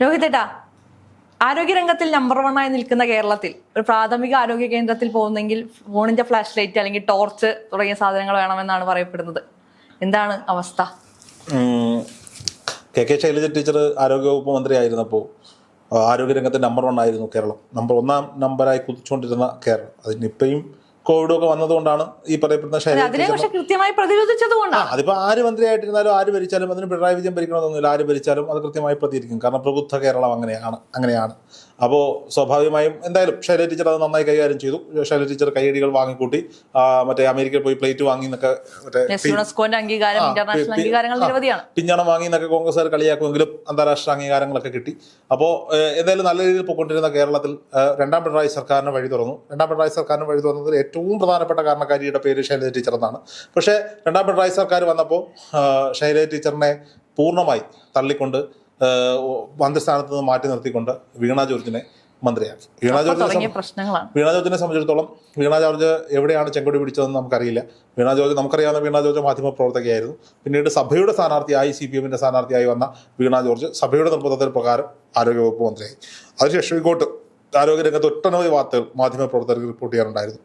രോഹിതേട്ടാ ആരോഗ്യരംഗത്തിൽ number one ആയി നിൽക്കുന്ന കേരളത്തിൽ ഒരു പ്രാഥമിക ആരോഗ്യ കേന്ദ്രത്തിൽ പോകുന്നെങ്കിൽ ഫോണിന്റെ ഫ്ലാഷ് ലൈറ്റ് അല്ലെങ്കിൽ ടോർച്ച് തുടങ്ങിയ സാധനങ്ങൾ വേണമെന്നാണ് പറയപ്പെടുന്നത്. എന്താണ് അവസ്ഥ? കെ കെ ശൈലജ ടീച്ചർ ആരോഗ്യവകുപ്പ് മന്ത്രിയായിരുന്നപ്പോൾ ആരോഗ്യരംഗത്ത് നമ്പർ വൺ ആയിരുന്നു കേരളം. നമ്പർ ഒന്നാം നമ്പറായി കുതിച്ചുകൊണ്ടിരുന്ന കേരളം. അതിന് ഇപ്പോഴും കോവിഡ് ഒക്കെ വന്നതുകൊണ്ടാണ് ഈ പറയപ്പെടുന്ന ശൈലജ കൃത്യമായി പ്രതിരോധിച്ചതുകൊണ്ടാണ് അതിപ്പോ ആര് മന്ത്രിയായിട്ടിരുന്നാലും ആര് ഭരിച്ചാലും അതിന് പിണറായി വിജയൻ ഭരിക്കണമെന്നൊന്നുമില്ല. ആര് ഭരിച്ചാലും അത് കൃത്യമായി പ്രതികരിക്കും. കാരണം പ്രബുദ്ധ കേരളം അങ്ങനെയാണ് അങ്ങനെയാണ്. അപ്പോൾ സ്വാഭാവികമായും എന്തായാലും ശൈല ടീച്ചർ അത് നന്നായി കൈകാര്യം ചെയ്തു. ശൈല ടീച്ചർ കൈയടികൾ വാങ്ങിക്കൂട്ടി. മറ്റേ അമേരിക്കയിൽ പോയി പ്ലേറ്റ് വാങ്ങി എന്നൊക്കെ പിഞ്ഞണം വാങ്ങി എന്നൊക്കെ കോൺഗ്രസ്സുകാർ കളിയാക്കുമെങ്കിലും അന്താരാഷ്ട്ര അംഗീകാരങ്ങളൊക്കെ കിട്ടി. അപ്പോൾ എന്തായാലും നല്ല രീതിയിൽ പോയിക്കൊണ്ടിരുന്ന കേരളത്തിൽ രണ്ടാം പിണറായി സർക്കാരിന് വഴി തുറന്നു. രണ്ടാം പിണറായി സർക്കാരിന് വഴി തുറന്നതിൽ ഏറ്റവും പ്രധാനപ്പെട്ട കാരണക്കാരിയുടെ പേര് ശൈലജ ടീച്ചർ എന്നാണ് പക്ഷേ രണ്ടാം പിണറായി സർക്കാർ വന്നപ്പോൾ ശൈലജ ടീച്ചറിനെ പൂർണമായി തള്ളിക്കൊണ്ട് മന്ത്രിസ്ഥാനത്ത് നിന്ന് മാറ്റി നിർത്തിക്കൊണ്ട് വീണ ജോർജിനെ മന്ത്രിയാക്കി. വീണ ജോർജിനെ പ്രശ്നങ്ങളാണ്. വീണ ജോർജിനെ സംബന്ധിച്ചിടത്തോളം വീണ ജോർജ് എവിടെയാണ് ചെങ്കൊടി പിടിച്ചതെന്ന് നമുക്കറിയില്ല. വീണ ജോർജ് നമുക്കറിയാവുന്ന വീണ ജോർജ് മാധ്യമ പ്രവർത്തകയായിരുന്നു. പിന്നീട് സഭയുടെ സ്ഥാനാർത്ഥിയായി സി പി എമ്മിന്റെ സ്ഥാനാർത്ഥിയായി വന്ന വീണ ജോർജ് സഭയുടെ നിർബന്ധത്തിന് പ്രകാരം ആരോഗ്യവകുപ്പ് മന്ത്രിയായി. അതിനുശേഷം ഇങ്ങോട്ട് ആരോഗ്യരംഗത്ത് ഒട്ടനവധി വാർത്തകൾ മാധ്യമ പ്രവർത്തകർക്ക് റിപ്പോർട്ട് ചെയ്യാനുണ്ടായിരുന്നു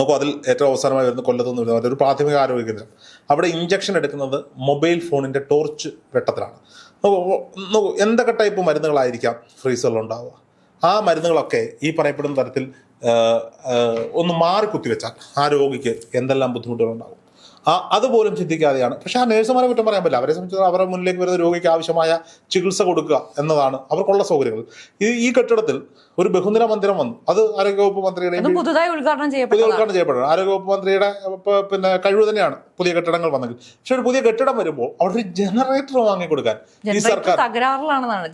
അപ്പോൾ അതിൽ ഏറ്റവും അവസാനമായി വരുന്ന കൊല്ലത്ത് നിന്ന് വരുന്ന ഒരു പ്രാഥമിക ആരോഗ്യ കേന്ദ്രം. അവിടെ ഇഞ്ചക്ഷൻ എടുക്കുന്നത് മൊബൈൽ ഫോണിന്റെ ടോർച്ച് വെട്ടത്തിലാണ്. നോക്കൂ, എന്തൊക്കെ ടൈപ്പ് മരുന്നുകളായിരിക്കാം ഫ്രീസറിൽ ഉണ്ടാവുക ആ മരുന്നുകളൊക്കെ ഈ പറയപ്പെടുന്ന തരത്തിൽ ഒന്ന് മാറി കുത്തിവെച്ചാൽ ആ രോഗിക്ക് എന്തെല്ലാം ആ അതുപോലും ചിന്തിക്കാതെയാണ്. പക്ഷേ ആ നേഴ്സുമാരെ കുറ്റം പറയാൻ പറ്റില്ല. അവരെ സംബന്ധിച്ച് അവരുടെ മുന്നിലേക്ക് വരുന്ന രോഗിക്ക് ആവശ്യമായ ചികിത്സ കൊടുക്കുക എന്നതാണ് അവർക്കുള്ള സൗകര്യങ്ങൾ. ഈ ഈ കെട്ടിടത്തിൽ ഒരു ബഹുനില മന്ദിരം വന്നു. അത് ആരോഗ്യവകുപ്പ് മന്ത്രിയുടെ പുതുതായി ഉദ്ഘാടനം പുതിയ ചെയ്യപ്പെട്ടതാണ് ഉദ്ഘാടനം ചെയ്യപ്പെടുന്നത് ആരോഗ്യവകുപ്പ് മന്ത്രിയുടെ പിന്നെ കഴിവ് തന്നെയാണ് പുതിയ കെട്ടിടങ്ങൾ വന്നെങ്കിൽ. പക്ഷെ ഒരു പുതിയ കെട്ടിടം വരുമ്പോൾ അവിടെ ഒരു ജനറേറ്റർ വാങ്ങിക്കൊടുക്കാൻ ഈ സർക്കാർ തകരാറിലാണെന്നാണ്.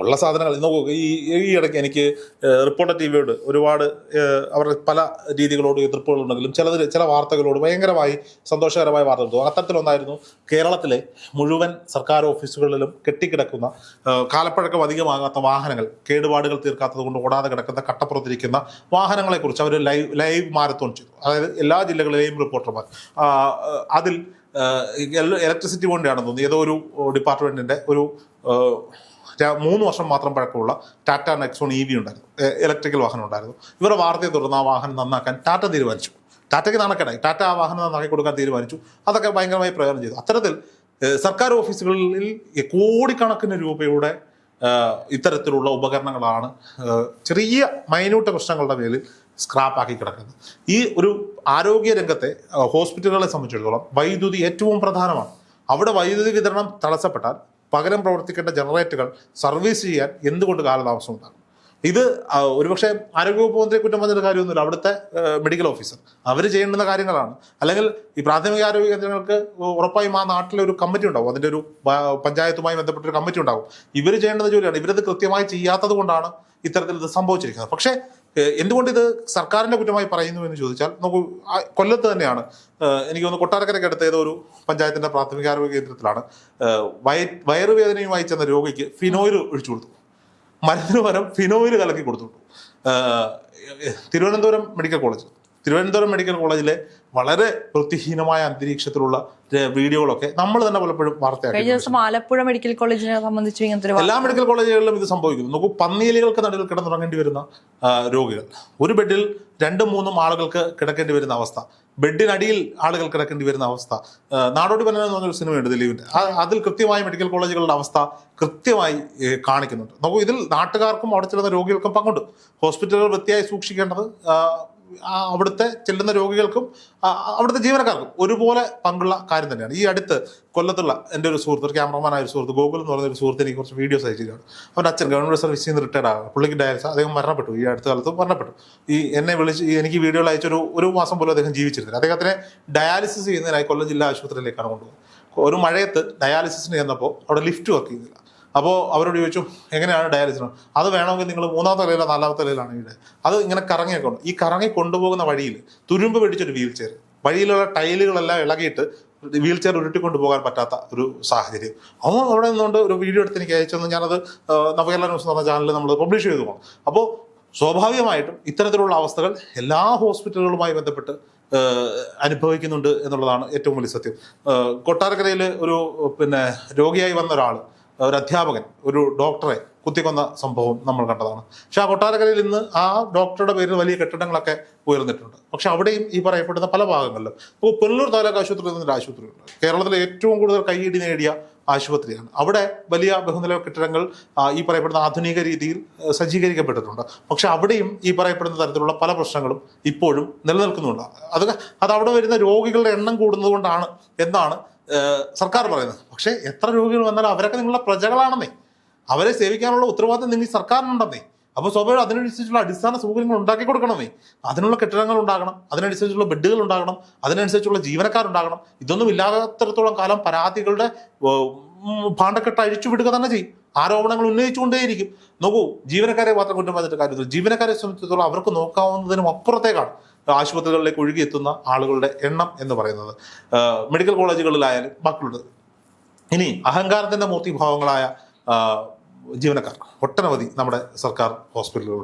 ഉള്ള സാധനങ്ങൾ. നോക്കൂ ഈ ഈ ഇടയ്ക്ക് എനിക്ക് റിപ്പോർട്ടർ ടി വിയോട് ഒരുപാട് അവരുടെ പല രീതികളോട് എതിർപ്പുകളുണ്ടെങ്കിലും ചിലത് ചില വാർത്തകളോട് ഭയങ്കരമായി സന്തോഷകരമായ വാർത്തകൾ തോന്നും. അത്തരത്തിലൊന്നായിരുന്നു കേരളത്തിലെ മുഴുവൻ സർക്കാർ ഓഫീസുകളിലും കെട്ടിക്കിടക്കുന്ന കാലപ്പഴക്കം അധികമാകാത്ത വാഹനങ്ങൾ. കേടുപാടുകൾ തീർക്കാത്തത് കൊണ്ട് ഓടാതെ കിടക്കുന്ന കട്ടപ്പുറത്തിരിക്കുന്ന വാഹനങ്ങളെക്കുറിച്ച് അവർ ലൈവ് ലൈവ് മാരത്തോൺ ചെയ്തു. അതായത് എല്ലാ ജില്ലകളിലെയും റിപ്പോർട്ടർമാർ. അതിൽ ഇലക്ട്രിസിറ്റി ബോണ്ടിയാണെന്ന് തോന്നുന്നു. ഏതോ ഒരു ഡിപ്പാർട്ട്മെന്റിന്റെ ഒരു മൂന്ന് വർഷം മാത്രം പഴക്കമുള്ള ടാറ്റ നെക്സോൺ ഇ വി ഉണ്ടായിരുന്നു. ഇലക്ട്രിക്കൽ വാഹനം ഉണ്ടായിരുന്നു. ഇവരുടെ വാർത്തയെ തുടർന്ന് ആ വാഹനം നന്നാക്കാൻ ടാറ്റ തീരുമാനിച്ചു. ടാറ്റയ്ക്ക് നാണക്കേടായി. ടാറ്റ ആ വാഹനം നന്നാക്കി കൊടുക്കാൻ തീരുമാനിച്ചു. അതൊക്കെ ഭയങ്കരമായി പ്രയോജനം ചെയ്തു. അത്തരത്തിൽ സർക്കാർ ഓഫീസുകളിൽ കോടിക്കണക്കിന് രൂപയുടെ ഇത്തരത്തിലുള്ള ഉപകരണങ്ങളാണ് ചെറിയ മൈന്യൂട്ട് പ്രശ്നങ്ങളുടെ പേരിൽ സ്ക്രാപ്പാക്കി കിടക്കുന്നത്. ഈ ഒരു ആരോഗ്യ രംഗത്തെ ഹോസ്പിറ്റലുകളെ സംബന്ധിച്ചിടത്തോളം വൈദ്യുതി ഏറ്റവും പ്രധാനമാണ്. അവിടെ വൈദ്യുതി വിതരണം തടസ്സപ്പെട്ടാൽ പകരം പ്രവർത്തിക്കേണ്ട ജനറേറ്ററുകൾ സർവീസ് ചെയ്യാൻ എന്തുകൊണ്ട് കാലതാമസം ഉണ്ടാകും? ഇത് ഒരുപക്ഷെ ആരോഗ്യവകുപ്പ് മന്ത്രിയെ കുറ്റം പറഞ്ഞിട്ട് കാര്യമൊന്നുമില്ല. അവിടുത്തെ മെഡിക്കൽ ഓഫീസർ. അവർ ചെയ്യേണ്ടുന്ന കാര്യങ്ങളാണ്. അല്ലെങ്കിൽ ഈ പ്രാഥമിക ആരോഗ്യ കേന്ദ്രങ്ങൾക്ക് ഉറപ്പായും ആ നാട്ടിലെ ഒരു കമ്മിറ്റി ഉണ്ടാവും. അതിന്റെ ഒരു പഞ്ചായത്തുമായി ബന്ധപ്പെട്ട ഒരു കമ്മിറ്റി ഉണ്ടാവും. ഇവർ ചെയ്യേണ്ടുന്ന ജോലിയാണ്. ഇവരത് കൃത്യമായി ചെയ്യാത്തത് കൊണ്ടാണ് ഇത്തരത്തിൽ ഇത് സംഭവിച്ചിരിക്കുന്നത്. പക്ഷേ എന്തുകൊണ്ട് ഇത് സർക്കാരിന്റെ കുറ്റമായി പറയുന്നു എന്ന് ചോദിച്ചാൽ നോക്കൂ കൊല്ലത്ത് തന്നെയാണ്. എനിക്ക് തോന്നുന്നു കൊട്ടാരക്കരയ്ക്ക് അടുത്ത ഏതോ ഒരു പഞ്ചായത്തിന്റെ പ്രാഥമിക ആരോഗ്യ കേന്ദ്രത്തിലാണ്. വയ വയറുവേദനയുമായി ചെന്ന രോഗിക്ക് ഫിനോയിൽ ഒഴിച്ചു കൊടുത്തു. മരുന്നിന് പകരം ഫിനോയിൽ കലക്കി കൊടുത്തു. Thiruvananthapuram medical college Thiruvananthapuram medical കോളേജിലെ വളരെ വൃത്തിഹീനമായ അന്തരീക്ഷത്തിലുള്ള വീഡിയോകളൊക്കെ നമ്മൾ തന്നെ പലപ്പോഴും വാർത്തയാക്കി ദിവസം ആലപ്പുഴ മെഡിക്കൽ കോളേജിനെ സംബന്ധിച്ച് ഇങ്ങനത്തെ എല്ലാ മെഡിക്കൽ കോളേജുകളിലും ഇത് സംഭവിക്കുന്നു. നോക്കൂ പന്നിയലികൾക്ക് നടുവിൽ കിടന്നുറങ്ങേണ്ടി വരുന്ന രോഗികൾ. ഒരു ബെഡിൽ രണ്ടും മൂന്നും ആളുകൾക്ക് കിടക്കേണ്ടി വരുന്ന അവസ്ഥ. ബെഡിനടിയിൽ ആളുകൾ കിടക്കേണ്ടി വരുന്ന അവസ്ഥ. നാടോടി പന്നൻ എന്ന് പറഞ്ഞൊരു സിനിമയുണ്ട് ദിലീപിന്റെ. അതിൽ കൃത്യമായി മെഡിക്കൽ കോളേജുകളുടെ അവസ്ഥ കൃത്യമായി കാണിക്കുന്നുണ്ട്. നോക്കൂ ഇതിൽ നാട്ടുകാർക്കും അവിടെ ചെല്ലുന്ന രോഗികൾക്കും പങ്കുണ്ട്. ഹോസ്പിറ്റലുകൾ വൃത്തിയായി സൂക്ഷിക്കേണ്ടത് അവിടുത്തെ ചെല്ലുന്ന രോഗികൾക്കും അവിടുത്തെ ജീവനക്കാർക്കും ഒരുപോലെ പങ്കുള്ള കാര്യം തന്നെയാണ്. ഈ അടുത്ത് കൊല്ലത്തുള്ള എന്റെ ഒരു സുഹൃത്ത് ഒരു ക്യാമറമാനായ ഒരു സുഹൃത്ത് ഗോകുൽ എന്ന് പറയുന്ന ഒരു സുഹൃത്ത് എനിക്ക് കുറച്ച് വീഡിയോസ് അയച്ചിരിക്കുകയാണ് അവന്റെ അച്ഛൻ ഗവൺമെന്റ് സർവീസിൽ നിന്ന് റിട്ടയർഡ് ആണ്. പുള്ളിക്ക് ഡയറക്ടർ അദ്ദേഹം മരണപ്പെട്ടു. ഈ അടുത്ത കാലത്ത് മരണപ്പെട്ടു. ഈ എന്നെ വിളിച്ച് എനിക്ക് വീഡിയോകൾ അയച്ചൊരു ഒരു മാസം പോലും അദ്ദേഹം ജീവിച്ചിരുന്നില്ല. അദ്ദേഹത്തിനെ ഡയാലിസിസ് ചെയ്യുന്നതിനായി കൊല്ലം ജില്ലാ ആശുപത്രിയിലേക്കാണ് കൊണ്ടുപോകുന്നത് ഒരു മഴയത്ത് ഡയാലിസിസിന് ചെന്നപ്പോൾ അവിടെ ലിഫ്റ്റ് വർക്ക് ചെയ്തില്ല അപ്പോൾ അവരോട് ചോദിച്ചു എങ്ങനെയാണ് ഡയാലിസിസ്? അത് വേണമെങ്കിൽ നിങ്ങൾ മൂന്നാമത്തെ നിലയിലോ നാലാമത്തെ നിലയിലാണ് ഇവിടെ അത് ഇങ്ങനെ കറങ്ങിയൊക്കെ ഉണ്ട്. ഈ കറങ്ങി കൊണ്ടുപോകുന്ന വഴിയിൽ തുരുമ്പ് പിടിച്ചൊരു വീൽ ചെയർ. വഴിയിലുള്ള ടൈലുകളെല്ലാം ഇളകിയിട്ട് വീൽ ചെയർ ഉരുട്ടിക്കൊണ്ട് പോകാൻ പറ്റാത്ത ഒരു സാഹചര്യം. അവൻ അവിടെ നിന്നുകൊണ്ട് ഒരു വീഡിയോ എടുത്ത് എനിക്ക് അയച്ചെന്ന് ഞാനത് നവകേരള ന്യൂസ് എന്ന് പറഞ്ഞ ചാനലിൽ നമ്മൾ പബ്ലിഷ് ചെയ്തു പോകണം. അപ്പോൾ സ്വാഭാവികമായിട്ടും ഇത്തരത്തിലുള്ള അവസ്ഥകൾ എല്ലാ ഹോസ്പിറ്റലുകളുമായി ബന്ധപ്പെട്ട് അനുഭവിക്കുന്നുണ്ട് എന്നുള്ളതാണ് ഏറ്റവും വലിയ സത്യം. കൊട്ടാരക്കരയിൽ ഒരു പിന്നെ രോഗിയായി വന്ന ഒരാൾ ഒരു അധ്യാപകൻ ഒരു ഡോക്ടറെ കുത്തിക്കൊന്ന സംഭവം നമ്മൾ കണ്ടതാണ്. പക്ഷെ ആ കൊട്ടാരക്കരയിൽ ഇന്ന് ആ ഡോക്ടറുടെ പേരിൽ വലിയ കെട്ടിടങ്ങളൊക്കെ ഉയർന്നിട്ടുണ്ട്. പക്ഷെ അവിടെയും ഈ പറയപ്പെടുന്ന പല ഭാഗങ്ങളിലും ഇപ്പോൾ പുനലൂർ താലൂക്ക് ആശുപത്രി എന്നൊരു ആശുപത്രിയുണ്ട് കേരളത്തിലെ ഏറ്റവും കൂടുതൽ കൈയിടി നേടിയ ആശുപത്രിയാണ്. അവിടെ വലിയ ബഹുനില കെട്ടിടങ്ങൾ ഈ പറയപ്പെടുന്ന ആധുനിക രീതിയിൽ സജ്ജീകരിക്കപ്പെട്ടിട്ടുണ്ട്. പക്ഷെ അവിടെയും ഈ പറയപ്പെടുന്ന തരത്തിലുള്ള പല പ്രശ്നങ്ങളും ഇപ്പോഴും നിലനിൽക്കുന്നുണ്ട്. അത് അത് അവിടെ വരുന്ന രോഗികളുടെ എണ്ണം കൂടുന്നതുകൊണ്ടാണ് എന്നാണ് സർക്കാർ പറയുന്നത്. പക്ഷേ എത്ര രോഗികൾ വന്നാലും അവരൊക്കെ നിങ്ങളുടെ പ്രജകളാണെന്നേ. അവരെ സേവിക്കാനുള്ള ഉത്തരവാദിത്തം നിങ്ങൾ സർക്കാരിനുണ്ടെന്നേ. അപ്പോൾ സ്വാഭാവികം അതിനനുസരിച്ചുള്ള അടിസ്ഥാന സൗകര്യങ്ങൾ ഉണ്ടാക്കി കൊടുക്കണമേ. അതിനുള്ള കെട്ടിടങ്ങൾ ഉണ്ടാകണം അതിനനുസരിച്ചുള്ള ബെഡുകൾ ഉണ്ടാകണം അതിനനുസരിച്ചുള്ള ജീവനക്കാരുണ്ടാകണം ഇതൊന്നും ഇല്ലാത്തടത്തോളം കാലം പരാതികളുടെ ഭാണ്ഡക്കെട്ട് അഴിച്ചു വിടുക തന്നെ ചെയ്യും. ആരോപണങ്ങൾ ഉന്നയിച്ചുകൊണ്ടേയിരിക്കും. നോക്കൂ ജീവനക്കാരെ മാത്രം കുറ്റം പറഞ്ഞിട്ട് കാര്യത്തിൽ ജീവനക്കാരെ സംബന്ധിച്ചിടത്തോളം അവർക്ക് നോക്കാവുന്നതിനും അപ്പുറത്തേക്കാണ് ആശുപത്രികളിലേക്ക് ഒഴുകിയെത്തുന്ന ആളുകളുടെ എണ്ണം എന്ന് പറയുന്നത്. മെഡിക്കൽ കോളേജുകളിലായാലും ബാക്കിയുള്ളത് ഇനി അഹങ്കാരത്തിന്റെ മൂർത്തിഭാവങ്ങളായ ജീവനക്കാർ. ഒട്ടനവധി നമ്മുടെ സർക്കാർ ഹോസ്പിറ്റലുകൾ.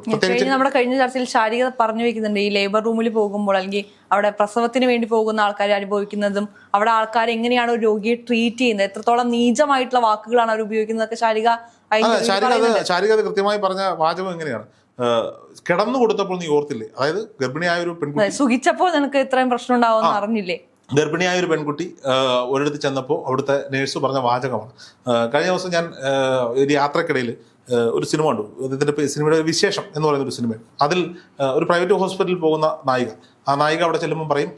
നമ്മുടെ കഴിഞ്ഞ ചർച്ചയിൽ ശാരീരിക പറഞ്ഞു വെക്കുന്നുണ്ട്. ഈ ലേബർ റൂമിൽ പോകുമ്പോൾ അല്ലെങ്കിൽ അവിടെ പ്രസവത്തിന് വേണ്ടി പോകുന്ന ആൾക്കാർ അനുഭവിക്കുന്നതും അവിടെ ആൾക്കാർ എങ്ങനെയാണ് ഒരു രോഗിയെ ട്രീറ്റ് ചെയ്യുന്നത്? എത്രത്തോളം നീചമായിട്ടുള്ള വാക്കുകളാണ് അവർ ഉപയോഗിക്കുന്നതൊക്കെ ശാരിക അല്ല ശാരിക അത് ശാരിക അത് കൃത്യമായി പറഞ്ഞ വാചകം എങ്ങനെയാണ്? കിടന്നു കൊടുത്തപ്പോൾ നീ ഓർത്തില്ലേ? അതായത് ഗർഭിണിയായ ഒരു പെൺകുട്ടി സുഖിച്ചപ്പോൾ നിനക്ക് ഇത്രയും പ്രശ്നം ഉണ്ടാവും അറിഞ്ഞില്ലേ? ഗർഭിണിയായ ഒരു പെൺകുട്ടി ഒരിടത്ത് ചെന്നപ്പോൾ അവിടുത്തെ നേഴ്സ് പറഞ്ഞ വാചകമാണ്. കഴിഞ്ഞ ദിവസം ഞാൻ ഒരു യാത്രക്കിടയിൽ ഒരു സിനിമ കണ്ടു. ഇതിന്റെ സിനിമയുടെ വിശേഷം എന്ന് പറയുന്ന ഒരു സിനിമയാണ്. അതിൽ ഒരു പ്രൈവറ്റ് ഹോസ്പിറ്റലിൽ പോകുന്ന നായിക. ആ നായിക അവിടെ ചെല്ലുമ്പോൾ പറയും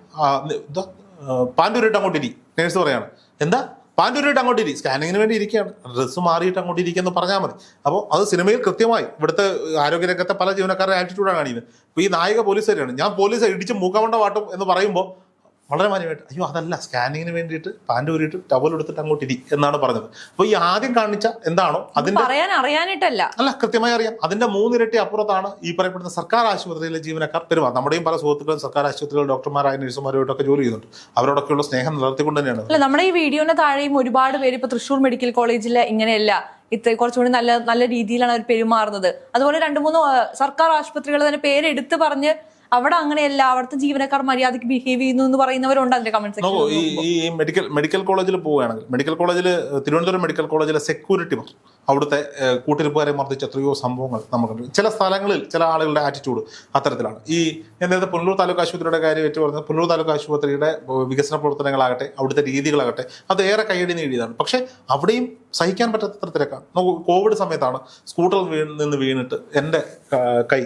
പാൻഡൂരിട്ട് അങ്ങോട്ടിരി നേഴ്സ് പറയാണ്. എന്താ? പാൻഡൂരിട്ട് അങ്ങോട്ട് ഇരി സ്കാനിങ്ങിന് വേണ്ടി ഇരിക്കുകയാണ്. ഡ്രസ്സ് മാറിയിട്ട് അങ്ങോട്ട് ഇരിക്കുമെന്ന് പറഞ്ഞാൽ മതി. അപ്പോൾ അത് സിനിമയിൽ കൃത്യമായി ഇവിടുത്തെ ആരോഗ്യരംഗത്തെ പല ജീവനക്കാരുടെ ആറ്റിറ്റ്യൂഡാണ് കാണിക്കുന്നത്. അപ്പോൾ ഈ നായിക പോലീസുകാരാണ് ഞാൻ പോലീസ് ഇടിച്ച് മൂക്കമണ്ട വാട്ടും എന്ന് പറയുമ്പോൾ വളരെ മാന്യമായിട്ട് അയ്യോ അതല്ല സ്കാനിങ്ങിന് വേണ്ടിയിട്ട് പാന്റ് ഊരിയിട്ട് ടവൽ എടുത്തിട്ട് അങ്ങോട്ട് ഇരി എന്നാണ് പറഞ്ഞത്. അപ്പോൾ ഈ ആദ്യം കാണിച്ച എന്താണോ അതിന്റെ പറയാൻ അറിയാനിട്ടല്ല അല്ല കൃത്യമായി അറിയാം. അതിന്റെ മൂന്നിരട്ടി അപ്പുറത്താണ് ഈ പറയപ്പെടുന്ന സർക്കാർ ആശുപത്രിയിലെ ജീവനക്കാർ പെരുമാറും നമ്മുടെയും പല സുഹൃത്തുക്കളും സർക്കാർ ആശുപത്രികളിൽ ഡോക്ടർമാരായ നഴ്സുമാരുമായിട്ടൊക്കെ ജോലി ചെയ്യുന്നുണ്ട്. അവരോടൊക്കെയുള്ള സ്നേഹം നിലനിർത്തിക്കൊണ്ട് തന്നെയാണ്. അല്ല നമ്മുടെ ഈ വീഡിയോന്റെ താഴെയും ഒരുപാട് പേര് ഇപ്പൊ തൃശ്ശൂർ മെഡിക്കൽ കോളേജിൽ ഇങ്ങനെയല്ല ഇത്ര കുറച്ചുകൂടി നല്ല നല്ല രീതിയിലാണ് അവർ പെരുമാറുന്നത്. അതുപോലെ രണ്ട് മൂന്ന് സർക്കാർ ആശുപത്രികൾ തന്നെ പേരെടുത്ത് പറഞ്ഞ് അവിടെ അങ്ങനെയല്ല അവിടുത്തെ ജീവനക്കാർ മര്യാദയ്ക്ക് ബിഹേവ് ചെയ്യുന്നു എന്ന് പറയുന്നവരുണ്ട് അതിന്റെ കമന്റ് സെക്ഷൻ ഈ മെഡിക്കൽ മെഡിക്കൽ കോളേജിൽ പോവുകയാണെങ്കിൽ മെഡിക്കൽ കോളേജിൽ തിരുവനന്തപുരം മെഡിക്കൽ കോളേജിലെ സെക്യൂരിറ്റി അവിടുത്തെ കൂട്ടിരിപ്പുകാരെ മർദ്ദിച്ച എത്രയോ സംഭവങ്ങൾ നമുക്കുണ്ട്. ചില സ്ഥലങ്ങളിൽ ചില ആളുകളുടെ ആറ്റിറ്റ്യൂഡ് അത്തരത്തിലാണ്. ഈ ഞാൻ നേരത്തെ പുനലൂർ താലൂക്ക് ആശുപത്രിയുടെ കാര്യം ഏറ്റു പറഞ്ഞത് പുനലൂർ താലൂക്ക് ആശുപത്രിയുടെ വികസന പ്രവർത്തനങ്ങളാകട്ടെ അവിടുത്തെ രീതികളാകട്ടെ അത് ഏറെ കൈയടി നേടിയതാണ്. പക്ഷേ അവിടെയും സഹിക്കാൻ പറ്റാത്ത തിരക്കാണ് കോവിഡ് സമയത്താണ് സ്കൂട്ടറിൽ നിന്ന് വീണിട്ട് എന്റെ കൈ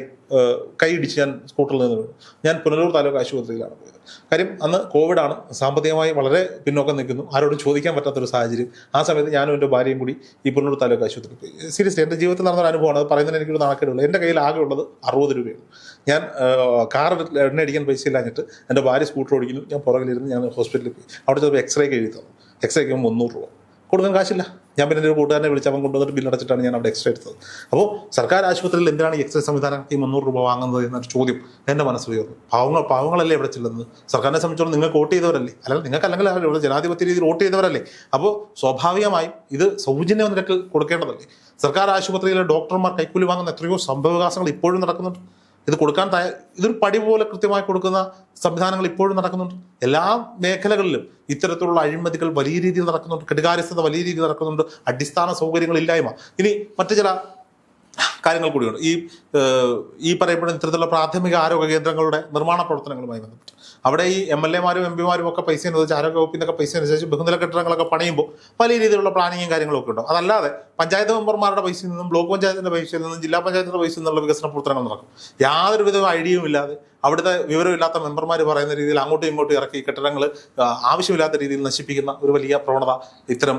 കൈ ഇടിച്ച് ഞാൻ സ്കൂട്ടറിൽ നിന്ന് വീണു. ഞാൻ പുനലൂർ താലൂക്ക് ആശുപത്രിയിലാണ് പോയത്. കാര്യം അന്ന് കോവിഡാണ് സാമ്പത്തികമായി വളരെ പിന്നോക്കം നിൽക്കുന്നു. ആരോടും ചോദിക്കാൻ പറ്റാത്തൊരു സാഹചര്യം. ആ സമയത്ത് ഞാനും എന്റെ ഭാര്യയും കൂടി ഈ പുനലൂർ താലൂക്ക് ആശുപത്രിയിൽ പോയി. സീരിയസ്ലി എന്റെ ജീവിതത്തിൽ നടന്ന അനുഭവമാണ്. അത് പറയുന്നതിന് എനിക്കൊരു നാണക്കേടുള്ളൂ. എന്റെ കയ്യിൽ ആകെ ഉള്ളത് അറുപത് രൂപയാണ്. ഞാൻ കാർ എണ്ണ അടിക്കാൻ പൈസ ഇല്ലാഞ്ഞിട്ട് എന്റെ ഭാര്യ സ്കൂട്ടർ ഓടിക്കുന്നു. ഞാൻ പുറകിലിരുന്ന് ഞാൻ ഹോസ്പിറ്റലിൽ പോയി. അവിടെ ചിലപ്പോൾ എക്സ്റേ എഴുതി തന്നു. എക്സ്റേക്ക് മുന്നൂറ് രൂപ. കൊടുക്കാൻ കാശില്ല. ഞാൻ പിന്നെ ഒരു കൂട്ടുകാരനെ വിളിച്ച് അവൻ കൊണ്ടുവന്നിട്ട് ബില്ലടച്ചിട്ടാണ് ഞാൻ അവിടെ എക്സ്റേ എടുത്തത്. അപ്പോൾ സർക്കാർ ആശുപത്രിയിൽ എന്തിനാണ് ഈ എക്സ്റേ സംവിധാനം ഈ മുന്നൂറ് രൂപ വാങ്ങുന്നത് എന്നൊരു ചോദ്യം എന്റെ മനസ്സിൽ ഉയർന്നു. പാവങ്ങൾ പാവങ്ങളല്ലേ ഇവിടെ ചെല്ലുന്നത്? സർക്കാരിനെ സംബന്ധിച്ചോളം നിങ്ങൾക്ക് വോട്ട് ചെയ്തവരല്ലേ? അല്ലെങ്കിൽ നിങ്ങൾക്ക് അല്ലെങ്കിൽ ഇവിടെ ജനാധിപത്യ രീതിയിൽ വോട്ട് ചെയ്തവരല്ലേ? അപ്പോൾ സ്വാഭാവികമായും ഇത് സൗജന്യ നിരക്ക് കൊടുക്കേണ്ടതല്ലേ? സർക്കാർ ആശുപത്രിയിലെ ഡോക്ടർമാർ കൈക്കൂലി വാങ്ങുന്ന എത്രയോ സംഭവവികാസങ്ങൾ ഇപ്പോഴും നടക്കുന്നുണ്ട്. ഇത് കൊടുക്കാൻ തയ്യാ ഇതൊരു പടി പോലെ കൃത്യമായി കൊടുക്കുന്ന സംവിധാനങ്ങൾ ഇപ്പോഴും നടക്കുന്നുണ്ട്. എല്ലാ മേഖലകളിലും ഇത്തരത്തിലുള്ള അഴിമതികൾ വലിയ രീതിയിൽ നടക്കുന്നുണ്ട്. കെടുകാര്യസ്ഥത വലിയ രീതിയിൽ നടക്കുന്നുണ്ട്. അടിസ്ഥാന സൗകര്യങ്ങളില്ലായ്മ ഇനി മറ്റു ചില കാര്യങ്ങൾ കൂടിയുണ്ട്. ഈ ഈ പറയപ്പെടുന്ന ഇത്തരത്തിലുള്ള പ്രാഥമിക ആരോഗ്യ കേന്ദ്രങ്ങളുടെ നിർമ്മാണ പ്രവർത്തനങ്ങളുമായി ബന്ധപ്പെട്ട്. അവിടെ ഈ എം എൽ എമാരും എം പിമാരും ഒക്കെ പൈസ അനുവദിച്ച് ആരോഗ്യ വകുപ്പിന്നൊക്കെ പൈസ അനുസരിച്ച് ബഹുനില കെട്ടിടങ്ങളൊക്കെ പണിയുമ്പോൾ പല രീതിയിലുള്ള പ്ലാനിങ്ങും കാര്യങ്ങളൊക്കെ ഉണ്ടാവും അതല്ലാതെ പഞ്ചായത്ത് മെമ്പർമാരുടെ പൈസയിൽ നിന്നും ബ്ലോക്ക് പഞ്ചായത്തിന്റെ പൈസയിൽ നിന്നും ജില്ലാ പഞ്ചായത്തിന്റെ പൈസയിൽ നിന്നുള്ള വികസന പ്രവർത്തനങ്ങൾ നടക്കും. യാതൊരു വിധ ഐഡിയയും ഇല്ലാതെ അവിടുത്തെ വിവരമില്ലാത്ത മെമ്പർമാർ പറയുന്ന രീതിയിൽ അങ്ങോട്ടും ഇങ്ങോട്ടും ഇറക്കി കെട്ടിടങ്ങൾ ആവശ്യമില്ലാത്ത രീതിയിൽ നശിപ്പിക്കുന്ന ഒരു വലിയ പ്രവണത ഇത്തരം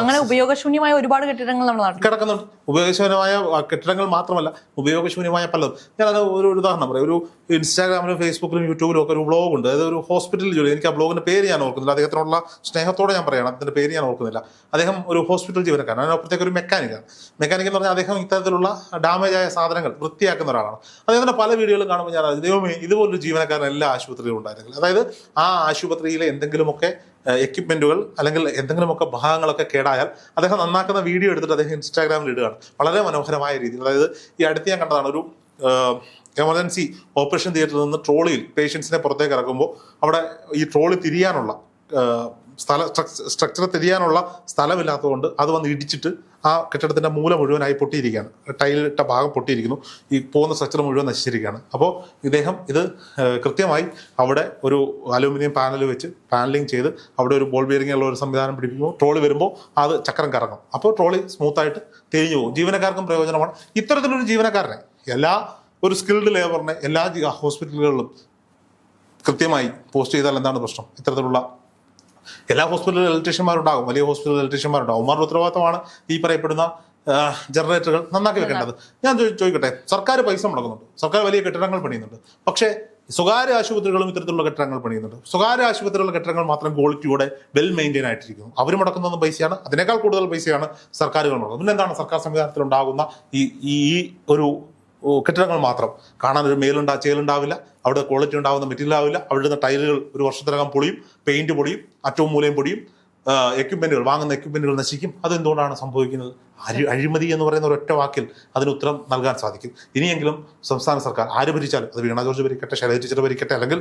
അങ്ങനെ ഉപയോഗശൂന്യമായ ഒരുപാട് കെട്ടിടങ്ങൾ നമ്മൾ കിടക്കുന്നുണ്ട്. ഉപയോഗശൂന്യമായ ആ, കെട്ടിടങ്ങൾ മാത്രമല്ല ഉപയോഗശൂന്യമായ പലതും. ഞാനത് ഒരു ഉദാഹരണം പറയാം. ഒരു ഇൻസ്റ്റാഗ്രാമിലും ഫേസ്ബുക്കിലും യൂട്യൂബിലും ഒക്കെ ഒരു ബ്ലോഗ് ഉണ്ട്. അതായത് ഒരു ഹോസ്പിറ്റലിൽ ജോലി. എനിക്ക് ആ ബ്ലോഗിന്റെ പേര് ഞാൻ ഓർക്കുന്നില്ല. അദ്ദേഹത്തിനുള്ള സ്നേഹത്തോടെ ഞാൻ പറയണം. അതിന്റെ പേര് ഞാൻ ഓർക്കുന്നില്ല. അദ്ദേഹം ഒരു ഹോസ്പിറ്റൽ ജീവനക്കാരൻ. അതിനപ്പുറത്തേക്ക് ഒരു മെക്കാനിക്കാണ് മെക്കാനിക് എന്ന് പറഞ്ഞാൽ അദ്ദേഹം ഇത്തരത്തിലുള്ള ഡാമേജ് ആയ സാധനങ്ങൾ വൃത്തിയാക്കുന്ന ഒരാളാണ്. അദ്ദേഹത്തിന്റെ പല വീഡിയോകളും കാണുമ്പോൾ ഞാൻ ദൈവമേ ഇതുപോലൊരു ജീവനക്കാരൻ എല്ലാ ആശുപത്രിയിലും ഉണ്ടായിരുന്നില്ല അതായത് ആ ആശുപത്രിയിലെ എന്തെങ്കിലുമൊക്കെ എക്യുപ്മെന്റുകൾ അല്ലെങ്കിൽ എന്തെങ്കിലുമൊക്കെ ഭാഗങ്ങളൊക്കെ കേടായാൽ അദ്ദേഹം നന്നാക്കുന്ന വീഡിയോ എടുത്തിട്ട് അദ്ദേഹം ഇൻസ്റ്റാഗ്രാമിൽ ഇടുകയാണ്. വളരെ മനോഹരമായ രീതിയിൽ. അതായത് ഈ അടുത്ത് ഞാൻ കണ്ടതാണ് ഒരു എമർജൻസി ഓപ്പറേഷൻ തിയേറ്ററിൽ നിന്ന് ട്രോളിയിൽ പേഷ്യൻസിനെ പുറത്തേക്ക് ഇറക്കുമ്പോൾ അവിടെ ഈ ട്രോളി തിരിയാനുള്ള സ്ഥല സ്ട്രക്ചർ തിരിയാനുള്ള സ്ഥലമില്ലാത്തതുകൊണ്ട് അത് വന്ന് ഇടിച്ചിട്ട് ആ കെട്ടിടത്തിന്റെ മൂല മുഴുവനായി പൊട്ടിയിരിക്കുകയാണ്. ടൈലിട്ട ഭാഗം പൊട്ടിയിരിക്കുന്നു. ഈ പോകുന്ന സ്ട്രക്ചർ മുഴുവൻ നശിച്ചിരിക്കുകയാണ്. അപ്പോൾ ഇദ്ദേഹം ഇത് കൃത്യമായി അവിടെ ഒരു അലൂമിനിയം പാനൽ വെച്ച് പാനലിംഗ് ചെയ്ത് അവിടെ ഒരു ബോൾ ബിയറിംഗ് ഉള്ള ഒരു സംവിധാനം പിടിപ്പിക്കുമ്പോൾ ട്രോളി വരുമ്പോൾ അത് ചക്രം കറങ്ങും. അപ്പോൾ ട്രോളി സ്മൂത്തായിട്ട് തിരിഞ്ഞു പോകും. ജീവനക്കാർക്കും പ്രയോജനമാണ്. ഇത്തരത്തിലൊരു ജീവനക്കാരനെ എല്ലാ ഒരു സ്കിൽഡ് ലേബറിനെ എല്ലാ ഹോസ്പിറ്റലുകളിലും കൃത്യമായി പോസ്റ്റ് ചെയ്താൽ എന്താണ് പ്രശ്നം? ഇത്തരത്തിലുള്ള എല്ലാ ഹോസ്പിറ്റലിലും ഇലക്ട്രീഷ്യന്മാരുണ്ടാകും വലിയ ഹോസ്പിറ്റലിൽ ഇലക്ട്രീഷ്യന്മാരുണ്ടാകും. അവരുടെ ഉത്തരവാദിത്തമാണ് ഈ പറയപ്പെടുന്ന ജനറേറ്ററുകൾ നന്നാക്കി വെക്കേണ്ടത്. ഞാൻ ചോദിക്കട്ടെ സർക്കാർ പൈസ മുടക്കുന്നുണ്ട്. സർക്കാർ വലിയ കെട്ടിടങ്ങൾ പണിയുന്നുണ്ട്. പക്ഷേ സ്വകാര്യ ആശുപത്രികളും ഇത്തരത്തിലുള്ള കെട്ടിടങ്ങൾ പണിയുന്നുണ്ട്. സ്വകാര്യ ആശുപത്രികളുടെ കെട്ടിടങ്ങൾ മാത്രം ക്വാളിറ്റിയോടെ വെൽ മെയിന്റെയിൻ ആയിട്ടിരിക്കുന്നു. അവർ മുടക്കുന്നതും പൈസയാണ്. അതിനേക്കാൾ കൂടുതൽ പൈസയാണ് സർക്കാരുകൾ മുടക്കുന്നത്. പിന്നെ എന്താണ് സർക്കാർ സംവിധാനത്തിൽ ഉണ്ടാകുന്ന ഈ ഈ ഒരു കെട്ടിടങ്ങൾ മാത്രം. കാണാൻ ഒരു മേലുണ്ടാ ചേലുണ്ടാവില്ല. അവിടെ ക്വാളിറ്റി ഉണ്ടാവുന്ന മെറ്റീരിയൽ ആവില്ല. അവിടുന്ന് ടൈലുകൾ ഒരു വർഷത്തിനകം പൊളിയും പെയിന്റ് പൊടിയും അറ്റവും മൂലയും പൊടിയും എക്യുപ്മെന്റുകൾ വാങ്ങുന്ന എക്യുപ്മെന്റുകൾ നശിക്കും. അതെന്തുകൊണ്ടാണ് സംഭവിക്കുന്നത്? അരി അഴിമതി എന്ന് പറയുന്ന ഒരൊറ്റ വാക്കിൽ അതിന് ഉത്തരം നൽകാൻ സാധിക്കും. ഇനിയെങ്കിലും സംസ്ഥാന സർക്കാർ ആര് ഭരിച്ചാലും അത് വീണ ജോർജ് ഭരിക്കട്ടെ ശൈലജ ടീച്ചർ ഭരിക്കട്ടെ അല്ലെങ്കിൽ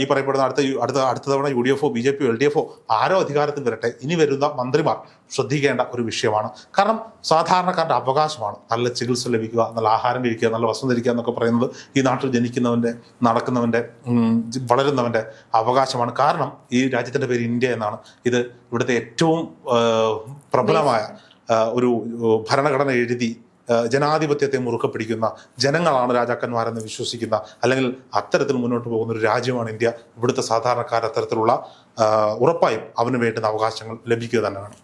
ഈ പറയപ്പെടുന്ന അടുത്ത അടുത്ത അടുത്ത തവണ യു ഡി എഫോ ബി ജെ പിയോ എൽ ഡി എഫോ ആരോ അധികാരത്തിൽ വരട്ടെ ഇനി വരുന്ന മന്ത്രിമാർ ശ്രദ്ധിക്കേണ്ട ഒരു വിഷയമാണ്. കാരണം സാധാരണക്കാരുടെ അവകാശമാണ് നല്ല ചികിത്സ ലഭിക്കുക നല്ല ആഹാരം കഴിക്കുക നല്ല വസ്ത്രം ധരിക്കുക എന്നൊക്കെ പറയുന്നത് ഈ നാട്ടിൽ ജനിക്കുന്നവന്റെ നടക്കുന്നവന്റെ വളരുന്നവന്റെ അവകാശമാണ്. കാരണം ഈ രാജ്യത്തിന്റെ പേര് ഇന്ത്യ എന്നാണ്. ഇത് ഇവിടുത്തെ ഏറ്റവും പ്രബലമായ ഒരു ഭരണഘടന എഴുതി ജനാധിപത്യത്തെ മുറുക്കെ പിടിക്കുന്ന ജനങ്ങളാണ് രാജാക്കന്മാരെന്ന് വിശ്വസിക്കുന്ന അല്ലെങ്കിൽ അത്തരത്തിൽ മുന്നോട്ട് പോകുന്ന ഒരു രാജ്യമാണ് ഇന്ത്യ. ഇവിടുത്തെ സാധാരണക്കാർ അത്തരത്തിലുള്ള ഉറപ്പായും അവന് വേണ്ടുന്ന അവകാശങ്ങൾ ലഭിക്കുക തന്നെ വേണം.